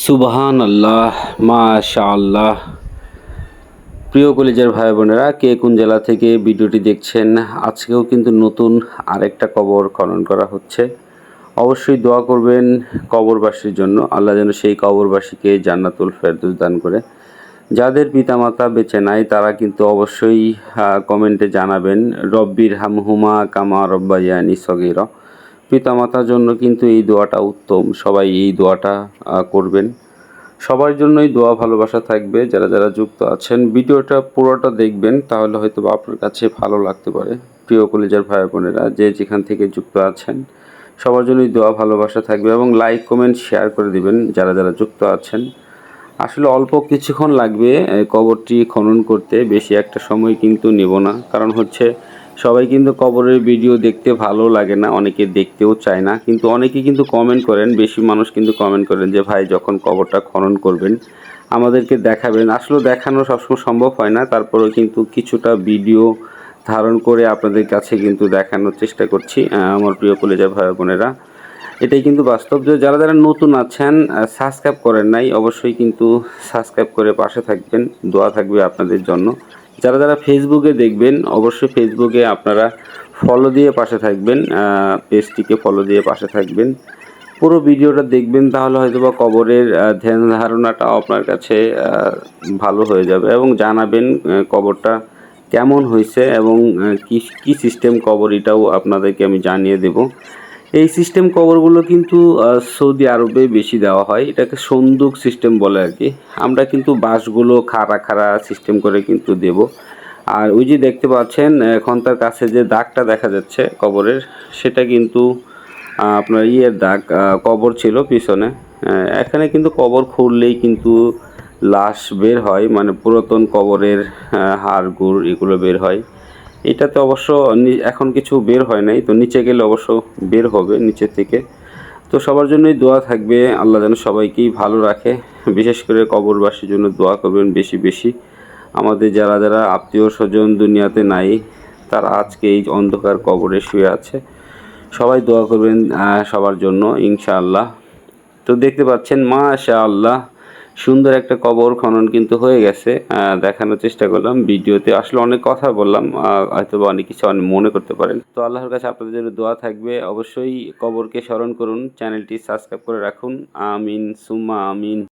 সুবহান আল্লাহ মাশা আল্লাহ প্রিয় কলেজের ভাই বোনেরা কে কোন জেলা থেকে ভিডিওটি দেখছেন, আজকেও কিন্তু নতুন আরেকটা কবর খনন করা হচ্ছে। অবশ্যই দোয়া করবেন কবরবাসীর জন্য, আল্লাহ যেন সেই কবরবাসীকে জান্নাতুল ফেরদৌস দান করে। যাদের পিতামাতা বেঁচে নাই, তারা কিন্তু অবশ্যই কমেন্টে জানাবেন রব্বির হামহুমা কামা রব্বাইয়ানি সগিরা। পিতামাতার জন্য কিন্তু এই দোয়াটা উত্তম। সবাই এই দোয়াটা করবেন। সবার জন্যই দোয়া ভালোবাসা থাকবে, যারা যারা যুক্ত আছেন। ভিডিওটা পুরোটা দেখবেন, তাহলে হয়তো বা আপনার কাছে ভালো লাগতে পারে। প্রিয় কলেজের ভাই বোনেরা, যে যেখান থেকে যুক্ত আছেন, সবার জন্যই দোয়া ভালোবাসা থাকবে এবং লাইক কমেন্ট শেয়ার করে দিবেন, যারা যারা যুক্ত আছেন। আসলে অল্প কিছুক্ষণ লাগবে কবরটি খনন করতে। বেশি একটা সময় কিন্তু নেব না, কারণ হচ্ছে সবাই কিন্তু কবরের ভিডিও দেখতে ভালো লাগে না, অনেকে দেখতেও চায় না, কিন্তু অনেকে কিন্তু কমেন্ট করেন, বেশি মানুষ কিন্তু কমেন্ট করেন যে, ভাই, যখন কবরটা খনন করবেন, আমাদেরকে দেখাবেন। আসলে দেখানো সবসময় সম্ভব হয় না, তারপরেও কিন্তু কিছুটা ভিডিও ধারণ করে আপনাদের কাছে কিন্তু দেখানোর চেষ্টা করছি আমার প্রিয় কলেজের ভাই বোনেরা। এটাই কিন্তু বাস্তব যে, যারা যারা নতুন আছেন সাবস্ক্রাইব করেন নাই, অবশ্যই কিন্তু সাবস্ক্রাইব করে পাশে থাকবেন, দোয়া থাকবে আপনাদের জন্য। যারা যারা ফেসবুকে দেখবেন, অবশ্যই ফেসবুকে আপনারা ফলো দিয়ে পাশে থাকবেন পেজটিকে ফলো দিয়ে পাশে থাকবেন। পুরো ভিডিওটা দেখবেন, তাহলে হয়তো বা কবরের ধ্যান ধারণাটাও আপনার কাছে ভালো হয়ে যাবে এবং জানাবেন কবরটা কেমন হয়েছে এবং কি কি সিস্টেম কবর এটাও আপনাদেরকে আমি জানিয়ে দেব। এই সিস্টেম কবরগুলো কিন্তু সৌদি আরবে বেশি দেওয়া হয়। এটাকে সন্দুক সিস্টেম বলে আর কি। আমরা কিন্তু বাঁশগুলো খাড়া খাড়া সিস্টেম করে কিন্তু দেব। আর ওই যে দেখতে পাচ্ছেন, এখন তার কাছে যে দাগটা দেখা যাচ্ছে কবরের, সেটা কিন্তু আপনার ইয়ের দাগ কবর ছিল পিছনে। এখানে কিন্তু কবর খুললেই কিন্তু লাশ বের হয় মানে পুরাতন কবরের হাড়, গুড় এগুলো বের হয়। এটাতে অবশ্য এখন কিছু বের হয় নাই, তো নিচে গেলে অবশ্য বের হবে নিচে থেকে। তো সবার জন্যই দোয়া থাকবে, আল্লাহ যেন সবাইকেই ভালো রাখে। বিশেষ করে কবরবাসীর জন্য দোয়া করবেন বেশি বেশি। আমাদের যারা যারা আত্মীয় স্বজন দুনিয়াতে নাই, তারা আজকে এই অন্ধকার কবরে শুয়ে আছে। সবাই দোয়া করবেন সবার জন্য, ইনশাআল্লাহ। তো দেখতে পাচ্ছেন মাশা আল্লাহ সুন্দর একটা কবর খনন কিন্তু হয়ে গেছে দেখানোর চেষ্টা করলাম। ভিডিওতে আসলে অনেক কথা বললাম হয়তো বা অনেক কিছু মনে করতে পারেন। তো আল্লাহর কাছে আপনাদের জন্য দোয়া থাকবে। অবশ্যই কবরকে স্মরণ করুন, চ্যানেলটি সাবস্ক্রাইব করে রাখুন। আমিন সুমা আমিন।